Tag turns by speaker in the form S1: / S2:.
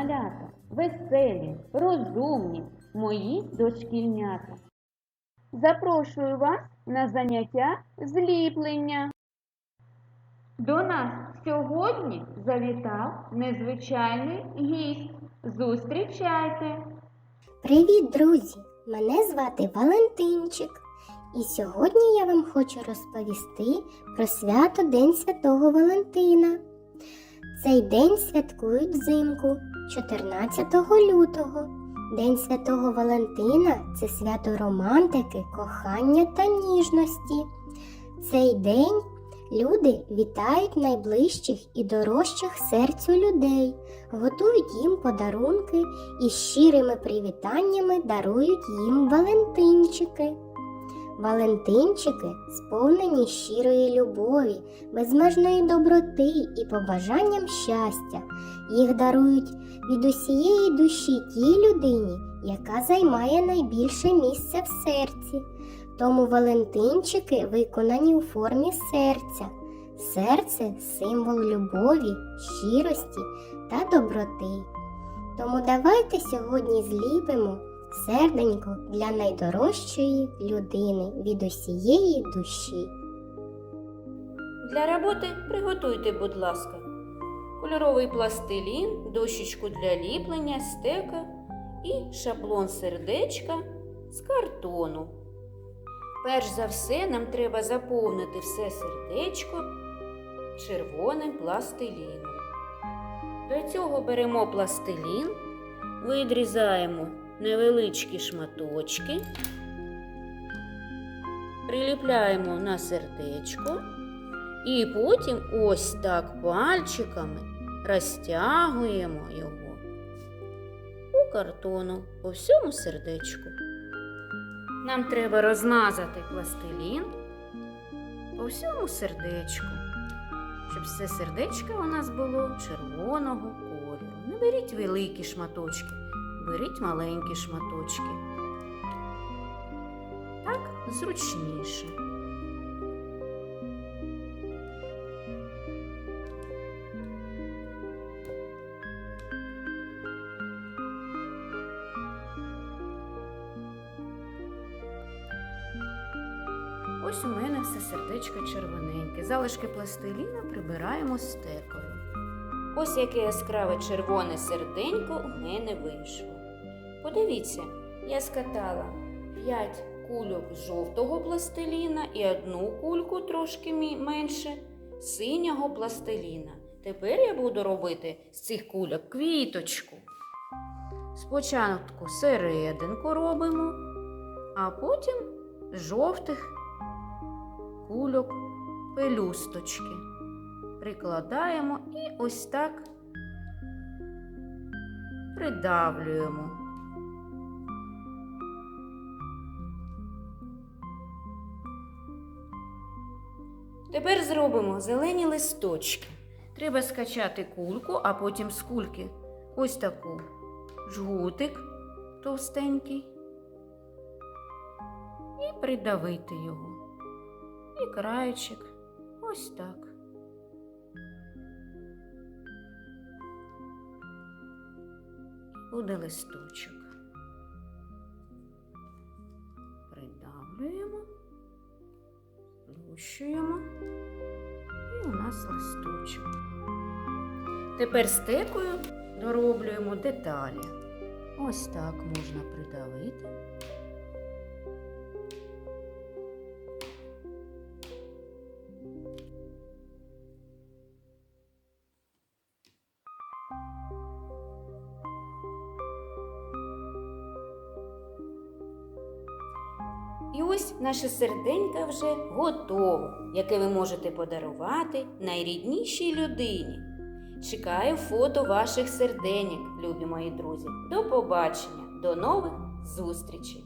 S1: малята, веселі, розумні, мої дошкільнята. Запрошую вас на заняття зліплення. До нас сьогодні завітав незвичайний гість. Зустрічайте!
S2: Привіт, друзі! Мене звати Валентинчик. І сьогодні я вам хочу розповісти про свято День Святого Валентина. Цей день святкують взимку 14 лютого. День Святого Валентина це свято романтики, кохання та ніжності. Цей день люди вітають найближчих і дорожчих серцю людей, готують їм подарунки і щирими привітаннями дарують їм валентинчики. Валентинчики сповнені щирої любові, безмежної доброти і побажанням щастя. Їх дарують від усієї душі тій людині, яка займає найбільше місце в серці. Тому Валентинчики виконані у формі серця. Серце символ любові, щирості та доброти. Тому давайте сьогодні зліпимо серденько для найдорожчої людини від усієї душі.
S3: Для роботи приготуйте, будь ласка, кольоровий пластилін, дощечку для ліплення, стека і шаблон сердечка з картону. Перш за все, нам треба заповнити все сердечко червоним пластиліном. До цього беремо пластилін, відрізаємо невеличкі шматочки, приліпляємо на сердечко і потім ось так пальчиками розтягуємо його у картону по всьому сердечку. Нам треба розмазати пластилін по всьому сердечку, щоб все сердечко у нас було червоного кольору. Не беріть великі шматочки, беріть маленькі шматочки. Так зручніше. Ось у мене все сердечко червоненьке. Залишки пластиліна прибираємо стекою. Ось яке яскраве червоне серденько у мене вийшло. Подивіться, я скатала 5 кульок жовтого пластиліна і одну кульку трошки менше синього пластиліна. Тепер я буду робити з цих кульок квіточку. Спочатку серединку робимо, а потім з жовтих кульок пелюсточки. Прикладаємо і ось так придавлюємо. Тепер зробимо зелені листочки. Треба скачати кульку, а потім з кульки ось таку жгутик товстенький і придавити його. І краєчик ось так. Буде листочок. Придавлюємо, плющуємо, і у нас листочок. Тепер стекою дороблюємо деталі. Ось так можна придавити. І ось наше серденька вже готово, яке ви можете подарувати найріднішій людині. Чекаю фото ваших серденьок, любі мої друзі. До побачення, до нових зустрічей!